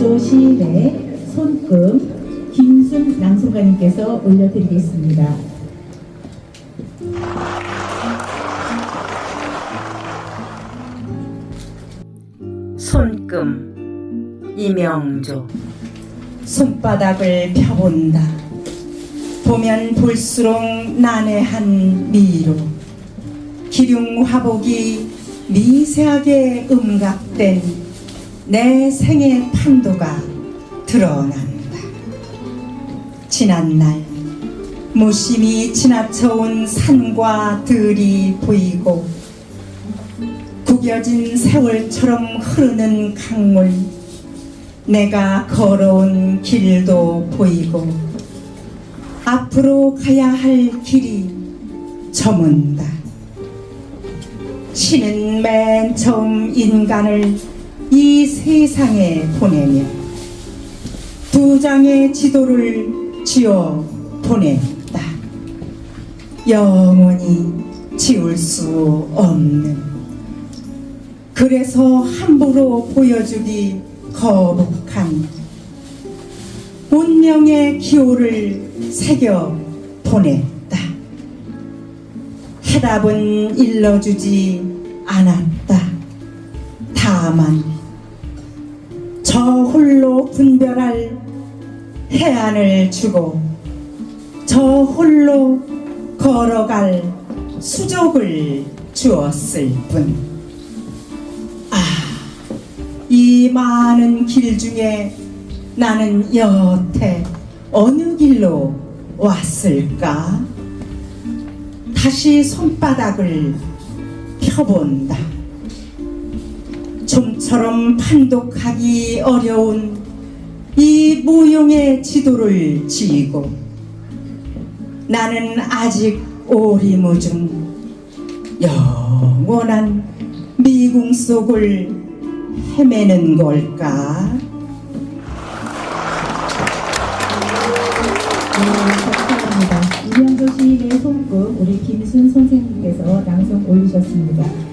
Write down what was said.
시인의 손금 김순 낭송가님께서 올려드리겠습니다. 손금 이명조 손바닥을 펴본다. 보면 볼수록 난해한 미로. 기륭 화복이 미세하게 음각된 내 생의 판도가 드러난다. 지난 날 무심히 지나쳐온 산과 들이 보이고 구겨진 세월처럼 흐르는 강물 내가 걸어온 길도 보이고 앞으로 가야 할 길이 저문다. 신은 맨 처음 인간을 이 세상에 보내며 두 장의 지도를 쥐어 보냈다. 영원히 지울 수 없는 그래서 함부로 보여주기 거북한 운명의 기호를 새겨 보냈다. 해답은 일러주지 않았다. 다만 저 홀로 분별할 해안을 주고 저 홀로 걸어갈 수족을 주었을 뿐. 아, 이 많은 길 중에 나는 여태 어느 길로 왔을까? 다시 손바닥을 펴본다. 좀처럼 판독하기 어려운 이 무용의 지도를 지고 나는 아직 오리무중 영원한 미궁 속을 헤매는 걸까? 네, 감사합니다. 이명도 시인의 손끝 우리 김순 선생님께서 낭송 올리셨습니다.